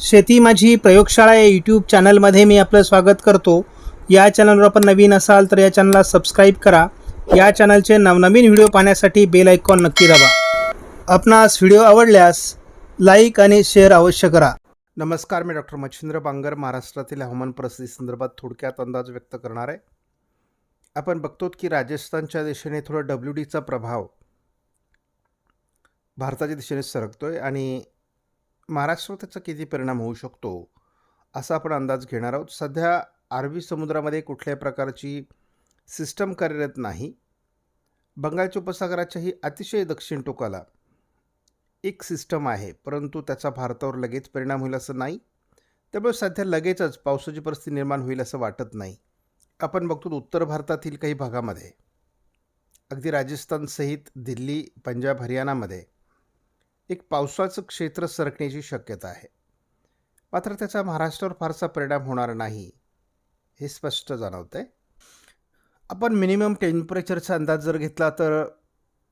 शेती माझी प्रयोगशाळा या यूट्यूब चॅनलमध्ये मी आपलं स्वागत करतो. या चॅनलवर आपण नवीन असाल तर या चॅनलला सबस्क्राईब करा. या चॅनलचे नवनवीन व्हिडिओ पाहण्यासाठी बेल आयकॉन नक्की दाबा. आपणास व्हिडिओ आवडल्यास लाईक आणि शेअर अवश्य करा. नमस्कार मी डॉक्टर मच्छिंद्र बांगर महाराष्ट्रातील हवामान परिस्थिती संदर्भात थोडक्यात अंदाज व्यक्त करणार आहे. आपण बघतो की राजस्थानच्या दिशेने थोडं डब्ल्यू डीचा प्रभाव भारताच्या दिशेने सरकतो आहे आणि महाराष्ट्रावर त्याचा किती परिणाम होऊ शकतो असा आपण अंदाज घेणार आहोत. सध्या अरबी समुद्रामध्ये कुठल्याही प्रकारची सिस्टम कार्यरत नाही. बंगालच्या उपसागराच्याही अतिशय दक्षिण टोकाला एक सिस्टम आहे परंतु त्याचा भारतावर लगेच परिणाम होईल असं नाही. त्यामुळे सध्या लगेचच पावसाची परिस्थिती निर्माण होईल असं वाटत नाही. आपण बघतो उत्तर भारतातील काही भागामध्ये अगदी राजस्थानसहित दिल्ली पंजाब हरियाणामध्ये एक पावसाचं क्षेत्र सरकण्याची शक्यता आहे. मात्र त्याचा महाराष्ट्रावर फारसा परिणाम होणार नाही हे स्पष्ट जाणवतं आहे आपण मिनिमम टेम्परेचरचा अंदाज जर घेतला तर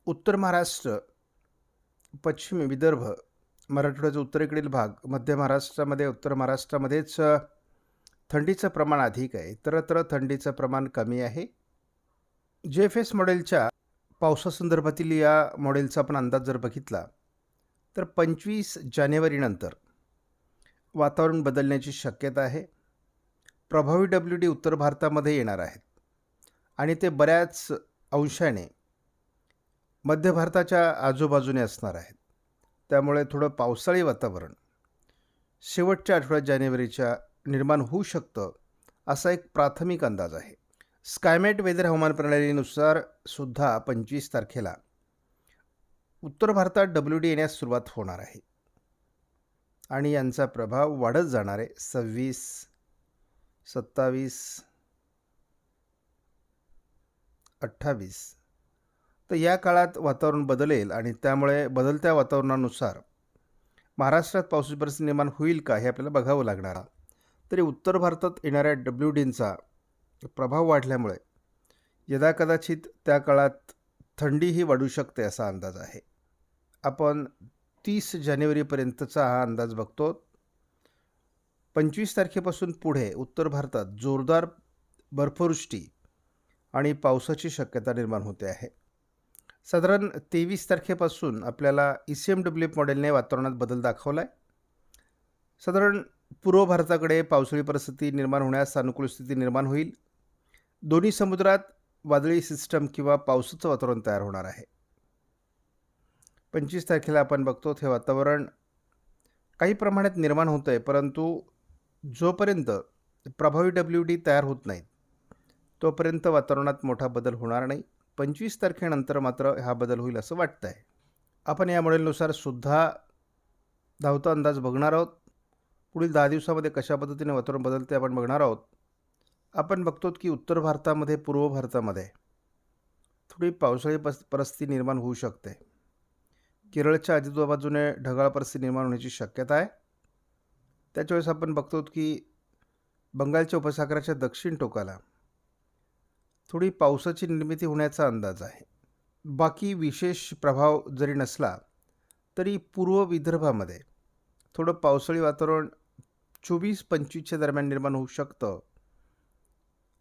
उत्तर महाराष्ट्र पश्चिम विदर्भ मराठवाड्याचा उत्तरेकडील भाग मध्य महाराष्ट्रामध्ये उत्तर महाराष्ट्रामध्येच थंडीचं प्रमाण अधिक आहे. इतरत्र थंडीचं प्रमाण कमी आहे. जे एफ एस मॉडेलच्या पावसासंदर्भातील या मॉडेलचा आपण अंदाज जर बघितला तर पंचवीस जानेवारीनंतर वातावरण बदलण्याची शक्यता आहे. प्रभावी डब्ल्यू डी उत्तर भारतामध्ये येणार आहेत. आणि ते बऱ्याच अंशाने मध्य भारताच्या आजूबाजूने असणार आहेत. त्यामुळे थोडं पावसाळी वातावरण शेवटच्या आठवड्यात जानेवारीच्या निर्माण होऊ शकतं असा एक प्राथमिक अंदाज आहे. स्कायमेट वेदर हवामान प्रणालीनुसार सुद्धा पंचवीस तारखेला उत्तर भारतात डब्ल्यू डी येण्यास सुरुवात होणार आहे. आणि यांचा प्रभाव वाढत जाणार आहे. सव्वीस सत्तावीस अठ्ठावीस. तर या काळात वातावरण बदलेल आणि त्यामुळे बदलत्या वातावरणानुसार महाराष्ट्रात पावसाची परिस्थिती निर्माण होईल का हे आपल्याला बघावं लागणार आहे. तरी उत्तर भारतात येणाऱ्या डब्ल्यू डींचा प्रभाव वाढल्यामुळे यदा कदाचित त्या काळात थंडीही वाढू शकते असा अंदाज आहे. आपण तीस जानेवारीपर्यंतचा हा अंदाज बघतो. पंचवीस तारखेपासून पुढे उत्तर भारतात जोरदार बर्फवृष्टी आणि पावसाची शक्यता निर्माण होते आहे. साधारण तेवीस तारखेपासून आपल्याला E C M W F मॉडेलने वातावरणात बदल दाखवला आहे साधारण पूर्व भारताकडे पावसाळी परिस्थिती निर्माण होण्यास अनुकूल स्थिती निर्माण होईल. दोन्ही समुद्रात वादळी सिस्टम किंवा पावसाचं वातावरण तयार होणार आहे. पंचवीस तारखेला आपण बघतो हे वातावरण काही प्रमाणात निर्माण होतं आहे परंतु जोपर्यंत प्रभावी डब्ल्यू डी तयार होत नाहीत तोपर्यंत वातावरणात मोठा बदल होणार नाही. पंचवीस तारखेनंतर मात्र हा बदल होईल असं वाटतं आहे आपण या मॉडेलनुसार सुद्धा धावता अंदाज बघणार आहोत. पुढील दहा दिवसामध्ये कशा पद्धतीने वातावरण बदलते आपण बघणार आहोत. आपण बघतो की उत्तर भारतामध्ये पूर्व भारतामध्ये थोडी पावसाळी पस परिस्थिती निर्माण होऊ शकते. केरळच्या आजूबाजूने बाजूने ढगाळ परिस्थिती निर्माण होण्याची शक्यता आहे. त्याच्यावेळेस आपण बघतो की बंगालच्या उपसागराच्या दक्षिण टोकाला थोडी पावसाची निर्मिती होण्याचा अंदाज आहे. बाकी विशेष प्रभाव जरी नसला तरी पूर्व विदर्भामध्ये थोडं पावसाळी वातावरण चोवीस पंचवीसच्या दरम्यान निर्माण होऊ शकतं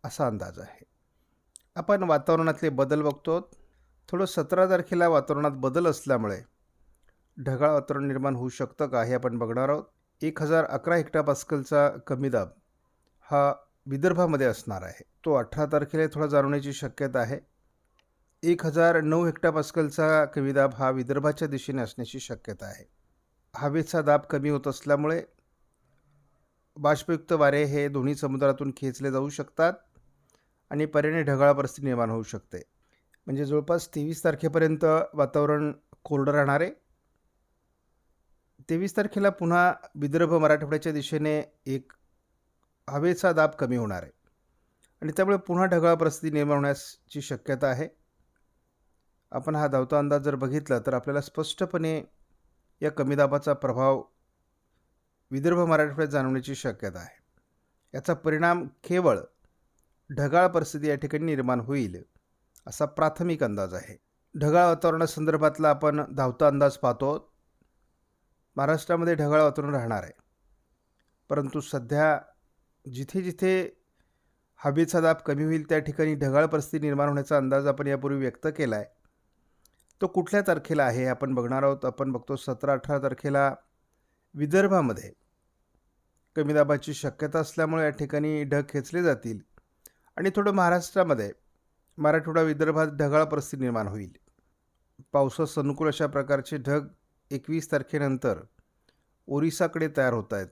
असा अंदाज आहे. आपण वातावरणातले बदल बघतो थोडं सतरा तारखेला वातावरणात बदल असल्यामुळे ढगाळ वातावरण निर्माण होऊ शकतं का हे आपण बघणार आहोत. एक हजार अकरा हेक्टापास्कलचा कमी दाब हा विदर्भामध्ये असणार आहे. तो अठरा तारखेला थोडा जाणवण्याची शक्यता आहे. एक हजार नऊ हेक्टापास्कलचा कमी दाब हा विदर्भाच्या दिशेने असण्याची शक्यता आहे. हवेचा दाब कमी होत असल्यामुळे बाष्पयुक्त वारे हे दोन्ही समुद्रातून खेचले जाऊ शकतात आणि पर्यायाने ढगाळ परिस्थिती निर्माण होऊ शकते. म्हणजे जवळपास तेवीस तारखेपर्यंत वातावरण कोरडं राहणार आहे. तेवीस तारखेला पुन्हा विदर्भ मराठवाड्याच्या दिशेने एक हवेचा दाब कमी होणार आहे. आणि त्यामुळे पुन्हा ढगाळ परिस्थिती निर्माण होण्याची शक्यता आहे. आपण हा धावता अंदाज जर बघितला तर आपल्याला स्पष्टपणे या कमी दाबाचा प्रभाव विदर्भ मराठवाड्यात जाणवण्याची शक्यता आहे. याचा परिणाम केवळ ढगाळ परिस्थिती या ठिकाणी निर्माण होईल असा प्राथमिक अंदाज आहे. ढगाळ वातावरणासंदर्भातला आपण धावता अंदाज पाहतो महाराष्ट्रामध्ये ढगाळ वातावरण राहणार आहे. परंतु सध्या जिथे जिथे हवेचा दाब कमी होईल त्या ठिकाणी ढगाळ परिस्थिती निर्माण होण्याचा अंदाज आपण यापूर्वी व्यक्त केला आहे तो कुठल्या तारखेला आहे आपण बघणार आहोत. आपण बघतो सतरा अठरा तारखेला विदर्भामध्ये कमी दाबाची शक्यता असल्यामुळे या ठिकाणी ढग खेचले जातील आणि थोडं महाराष्ट्रामध्ये मराठवाडा विदर्भात ढगाळ परिस्थिती निर्माण होईल. पावसास अनुकूल अशा प्रकारचे ढग एकवीस तारखेनंतर ओरिसाकडे तयार होत आहेत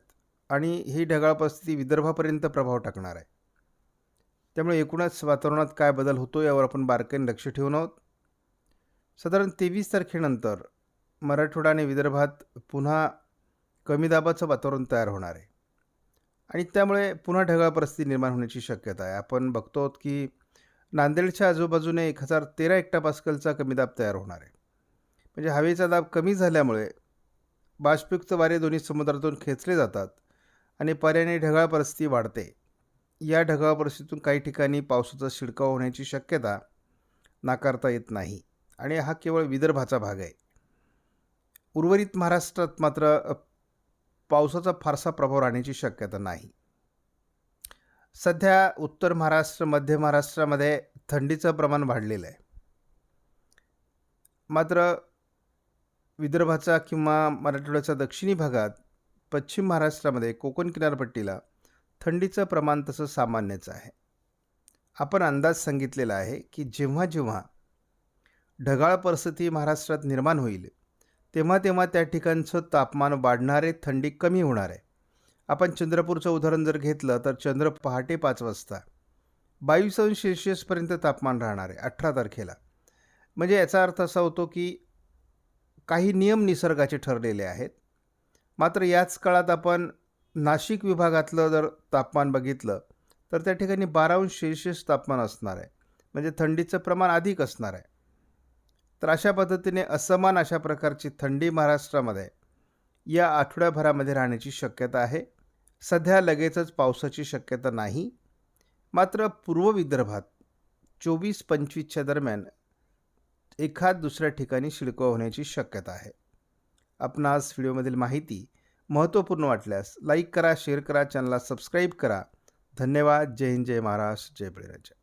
आणि ही ढगाळ परिस्थिती विदर्भापर्यंत प्रभाव टाकणार आहे. त्यामुळे एकूणच वातावरणात काय बदल होतो यावर आपण बारकाईने लक्ष ठेवून आहोत. साधारण तेवीस तारखेनंतर मराठवाडा आणि विदर्भात पुन्हा कमी दाबाचं वातावरण तयार होणार आहे. आणि त्यामुळे पुन्हा ढगाळ परिस्थिती निर्माण होण्याची शक्यता आहे. आपण बघतो आहोत की नांदेडच्या आजूबाजूने एक हजार तेरा एकटा पास्कलचा कमी दाब तयार होणार आहे. म्हणजे हवेचा दाब कमी झाल्यामुळे बाष्पयुक्त वारे दोन्ही समुद्रातून खेचले जातात आणि पर्याने ढगाळ परिस्थिती वाढते. या ढगाळ परिस्थितीतून काही ठिकाणी पावसाचा शिडकाव होण्याची शक्यता नाकारता येत नाही आणि हा केवळ विदर्भाचा भाग आहे. उर्वरित महाराष्ट्रात मात्र पावसाचा फारसा प्रभाव राहण्याची शक्यता नाही. सध्या उत्तर महाराष्ट्र मध्य महाराष्ट्रामध्ये थंडीचं प्रमाण वाढलेलं आहे. मात्र विदर्भाचा किंवा मराठवाड्याचा दक्षिणी भागात पश्चिम महाराष्ट्रामध्ये कोकण किनारपट्टीला थंडीचं प्रमाण तसं सामान्यच आहे. आपण अंदाज सांगितलेला आहे की जेव्हा जेव्हा ढगाळ परिस्थिती महाराष्ट्रात निर्माण होईल तेव्हा तेव्हा त्या ठिकाणचं तापमान वाढणार आहे थंडी कमी होणार. आहे आपण चंद्रपूरचं उदाहरण जर घेतलं तर चंद्र पहाटे पाच वाजता बावीस अंश सेल्शियसपर्यंत तापमान राहणार आहे अठरा तारखेला. म्हणजे याचा अर्थ असा होतो की काही नियम निसर्गाचे ठरलेले आहेत. मात्र याच काळात आपण नाशिक विभागातलं जर तापमान बघितलं तर त्या ठिकाणी बारा अंश तापमान असणार आहे. म्हणजे थंडीचं प्रमाण अधिक असणार आहे. तर अशा पद्धतीने असमान अशा प्रकारची थंडी महाराष्ट्रामध्ये या आठवड्याभरामध्ये राहण्याची शक्यता आहे. सध्या लगेचच पावसाची शक्यता नाही. मात्र पूर्व विदर्भात चोवीस पंचवीसच्या दरम्यान एखाद दुसऱ्या ठिकाणी शिडकाव होण्याची शक्यता आहे. आपणास व्हिडिओमधील माहिती महत्त्वपूर्ण वाटल्यास लाईक करा शेअर करा चॅनलला सबस्क्राईब करा. धन्यवाद. जय हिंद जय महाराष्ट्र जय बळीराजा.